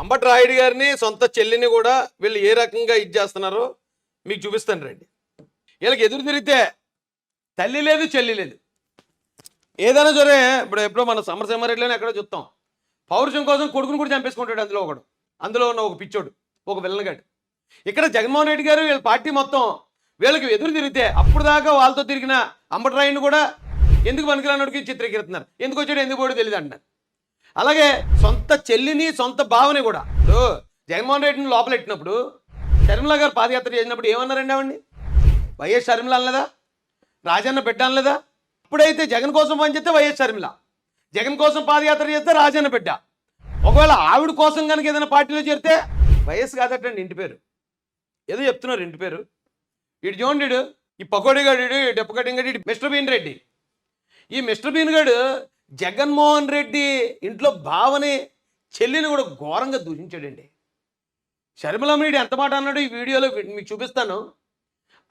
అంబటి రాయుడు గారిని సొంత చెల్లిని కూడా వీళ్ళు ఏ రకంగా ఇది చేస్తున్నారో మీకు చూపిస్తాను రండి. వీళ్ళకి ఎదురు తిరిగితే తల్లి లేదు చెల్లి లేదు. ఏదైనా సరే ఇప్పుడు ఎప్పుడో మన సమరసింహారెడ్డిలోనే ఎక్కడో చూస్తాం. పౌరుషం కోసం కొడుకుని కూడా చంపేసుకుంటాడు అందులో ఒకడు. అందులో ఉన్న ఒక పిచ్చోడు ఒక విల్లనగాడు ఇక్కడ జగన్మోహన్ రెడ్డి గారు వీళ్ళ పార్టీ మొత్తం వీళ్ళకి ఎదురు తిరిగితే అప్పుడు దాకా వాళ్ళతో తిరిగిన అంబటి కూడా ఎందుకు పనికిరానుడికి చిత్రీకరిస్తున్నారు? ఎందుకు వచ్చాడు ఎందుకు పోయాడో తెలియదు అంటున్నారు. అలాగే సొంత చెల్లిని సొంత బావని కూడా. ఇప్పుడు జగన్మోహన్ రెడ్డిని లోపలెట్టినప్పుడు షర్మిల గారు పాదయాత్ర చేసినప్పుడు ఏమన్నారండి ఆవిడ్ని? వైఎస్ షర్మిల అనలేదా? రాజన్న బిడ్డ అనలేదా? ఇప్పుడైతే జగన్ కోసం పనిచేస్తే వైఎస్ షర్మిల. జగన్ కోసం పాదయాత్ర చేస్తే రాజన్న బిడ్డ. ఒకవేళ ఆవిడ కోసం కనుక ఏదైనా పార్టీలో చేరితే వైఎస్ కాదటండి ఇంటి పేరు. ఏదో చెప్తున్నారు ఇంటి పేరు. ఇటు చూడండి ఈ పకోడిగాడు డెప్పకటింగ్ డెప్పు గడి మిస్టర్ బీన్ రెడ్డి. ఈ మిస్టర్ బీన్ గడు జగన్మోహన్ రెడ్డి ఇంట్లో భావని చెల్లిని కూడా ఘోరంగా దూషించాడండి. షర్మిలమ్మరెడ్డి ఎంత మాట అన్నాడు ఈ వీడియోలో మీకు చూపిస్తాను.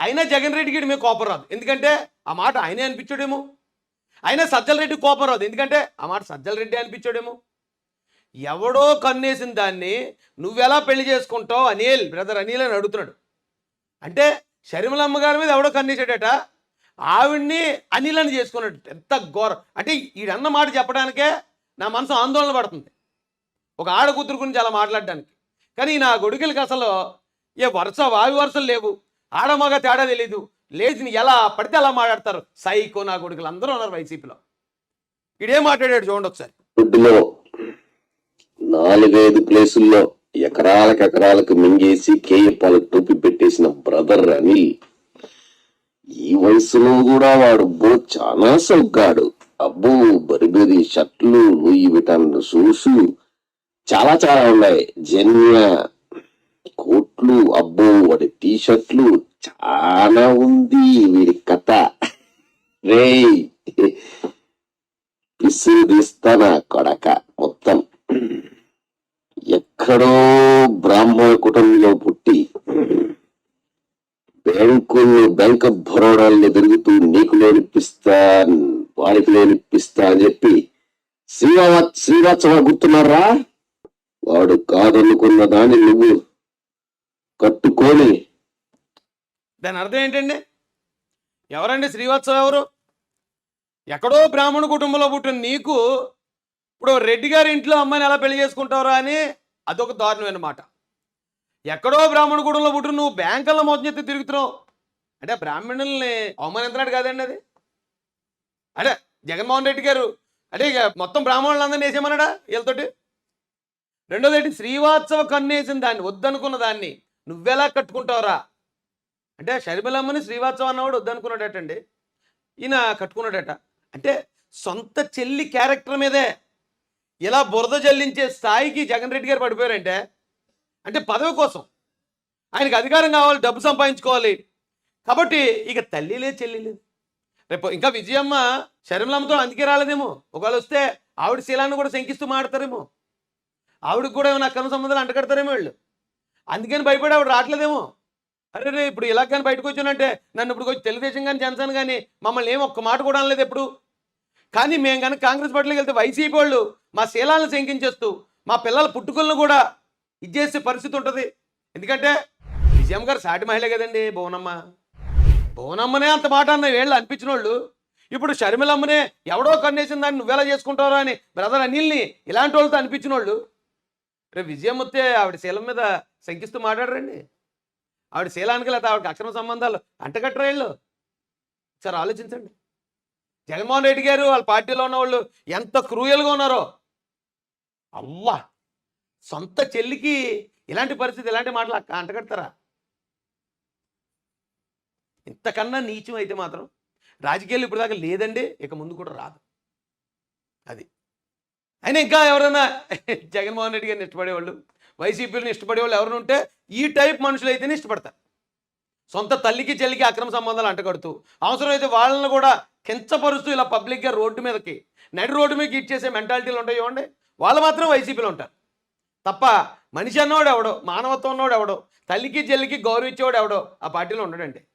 అయినా జగన్ రెడ్డికి మీకు కోపం రాదు. ఎందుకంటే ఆ మాట ఆయనే అనిపించాడేమో. అయినా సజ్జల రెడ్డి కోపం రాదు. ఎందుకంటే ఆ మాట సజ్జల రెడ్డి అనిపించాడేమో. ఎవడో కన్నేసిన దాన్ని నువ్వెలా పెళ్ళి చేసుకుంటావు అనిల్ బ్రదర్ అనిల్ అని అడుగుతున్నాడు. అంటే షర్మిలమ్మ గారి మీద ఎవడో కన్నేసాడట ఆవిడ్ని అనిలని చేసుకున్నట్టు చేసుకున్నాడు ఎంత ఘోరం. అంటే ఈడన్న మాట చెప్పడానికే నా మనసు ఆందోళన పడుతుంది. ఒక ఆడ కూతురు గురించి అలా మాట్లాడడానికి. కానీ నా గొడుగులకి అసలు ఏ వరుస వావి వరుసలు లేవు. ఆడమగ తేడా తెలీదు. లేచిని ఎలా పడితే అలా మాట్లాడతారు. సైకో నా కొడుకులు అందరూ ఉన్నారు వైసీపీలో. ఇడే మాట్లాడాడు చూడండి ఒకసారి. నాలుగైదు ప్లేసుల్లో ఎకరాలకు ఎకరాలకు మింగేసి కేయ పాలకు టోపీ పెట్టేసిన బ్రదర్ అనిల్. ఈ వయసులో కూడా వాడు బో చాలా సౌగాడు అబ్బో బరిబరి షర్ట్లు లూయి విటామిన్ షూస్ చాలా చాలా ఉన్నాయి. జన్య కోట్లు అబ్బో వాడి టీ షర్ట్లు చాలా ఉంది వీడి కథ. రేయ్ విసిరిస్తాన కొడక మొత్తం. ఎక్కడో బ్రాహ్మణ కుటుంబంలో పుట్టి బ్యాంకులు బ్యాంక్ ఆఫ్ బరోడాల్ని తిరుగుతూ నీకు నేర్పిస్తా వాడికి నేర్పిస్తా అని చెప్పి శ్రీవా శ్రీవాత్సవ గుర్తున్నారా? వాడు కాదనుకున్న దాన్ని నువ్వు కట్టుకొని దాని అర్థం ఏంటండి? ఎవరండి శ్రీవాత్సవ ఎవరు? ఎక్కడో బ్రాహ్మణ కుటుంబంలో పుట్టిన నీకు ఇప్పుడు రెడ్డి గారి ఇంట్లో అమ్మాయిని ఎలా పెళ్ళి చేసుకుంటావురా అని అదొక దారుణమైన మాట ఎక్కడో బ్రాహ్మణ కుటుంబంలో పుట్టిన నువ్వు బ్యాంకుల్లో మోసం చేస్తే తిరుగుతున్నావు. అంటే బ్రాహ్మణుల్ని అవమానించినట్టు కాదండి అది. అదే జగన్మోహన్ రెడ్డి గారు అంటే ఇక మొత్తం బ్రాహ్మణులందరినీ వేసేమన్నాడా వీళ్ళతోటి? రెండోది ఏంటి శ్రీవాత్సవ కన్నేసిన దాన్ని వద్దనుకున్న దాన్ని నువ్వెలా కట్టుకుంటావురా? అంటే షర్మిలమ్మని శ్రీవాత్సవ అన్నవాడు వద్దనుకున్నాడటండి. ఈయన కట్టుకున్నాడట. అంటే సొంత చెల్లి క్యారెక్టర్ మీదే ఇలా బురద జల్లించే స్థాయికి జగన్ రెడ్డి గారు పడిపోయారంటే అంటే పదవి కోసం. ఆయనకు అధికారం కావాలి డబ్బు సంపాదించుకోవాలి. కాబట్టి ఇక తల్లి లేదు చెల్లి లేదు. రేపు ఇంకా విజయమ్మ శర్మలమ్మతో అందుకే రాలేదేమో. ఒకవేళ వస్తే ఆవిడ శీలాన్ని కూడా శంకిస్తూ మాడతారేమో. ఆవిడకి కూడా ఏమైనా అక్రమ సంబంధాలు అంటగడతారేమో వీళ్ళు. అందుకని భయపడి ఆవిడ రావట్లేదేమో. అరే రే ఇప్పుడు ఇలా కానీ బయటకు వచ్చానంటే నన్ను ఇప్పుడు వచ్చి తెలుగుదేశం కానీ జనసేన కానీ మమ్మల్ని ఏం ఒక్క మాట కూడా అనలేదు ఎప్పుడు. కానీ మేము కనుక కాంగ్రెస్ పార్టీలోకి వెళ్తే వైసీపీ వాళ్ళు మా శీలాలను శంకించేస్తూ మా పిల్లల పుట్టుకలను కూడా ఇచ్చేసే పరిస్థితి ఉంటుంది. ఎందుకంటే విజయం గారు సాటి మహిళ కదండి భువనమ్మ భువనమ్మనే అంత మాట అన్న వీళ్ళు అనిపించిన వాళ్ళు ఇప్పుడు షర్మిలమ్మనే ఎవడో కన్నేసిన దాన్ని నువ్వెలా చేసుకుంటారో అని బ్రదర్ అనిల్ని ఇలాంటి వాళ్ళతో అనిపించిన వాళ్ళు రేపు విజయం వస్తే ఆవిడ శీలం మీద శంకిస్తూ మాట్లాడరండి. ఆవిడ శీలానికి లేకపోతే ఆవిడకి అక్రమ సంబంధాలు అంటగట్టరా వీళ్ళు? సార్ ఆలోచించండి. జగన్మోహన్ రెడ్డి గారు వాళ్ళ పార్టీలో ఉన్న వాళ్ళు ఎంత క్రూయల్గా ఉన్నారో. అవ్వా! సొంత చెల్లికి ఇలాంటి పరిస్థితి ఇలాంటి మాటలు అక్క- అంటగడతారా? ఇంతకన్నా నీచం అయితే మాత్రం రాజకీయాలు ఇప్పుడు దాకా లేదండి ఇక ముందు కూడా రాదు. అది. అయినా ఇంకా ఎవరైనా జగన్మోహన్ రెడ్డి గారిని ఇష్టపడేవాళ్ళు వైసీపీని ఇష్టపడేవాళ్ళు ఎవరైనా ఉంటే ఈ టైప్ మనుషులు అయితేనే ఇష్టపడతారు. సొంత తల్లికి చెల్లికి అక్రమ సంబంధాలు అంటగడుతూ అవసరమైతే వాళ్ళని కూడా కించపరుస్తూ ఇలా పబ్లిక్గా రోడ్డు మీదకి నడి రోడ్డు మీద ఇచ్చేసే మెంటాలిటీలు ఉంటాయి చూడండి. వాళ్ళు మాత్రం వైసీపీలో ఉంటారు. తప్ప మనిషి అన్నోడు ఎవడో మానవత్వం ఎవడో తల్లికి చెల్లికి గౌరవించేవాడు ఎవడో ఆ పార్టీలో ఉండడండి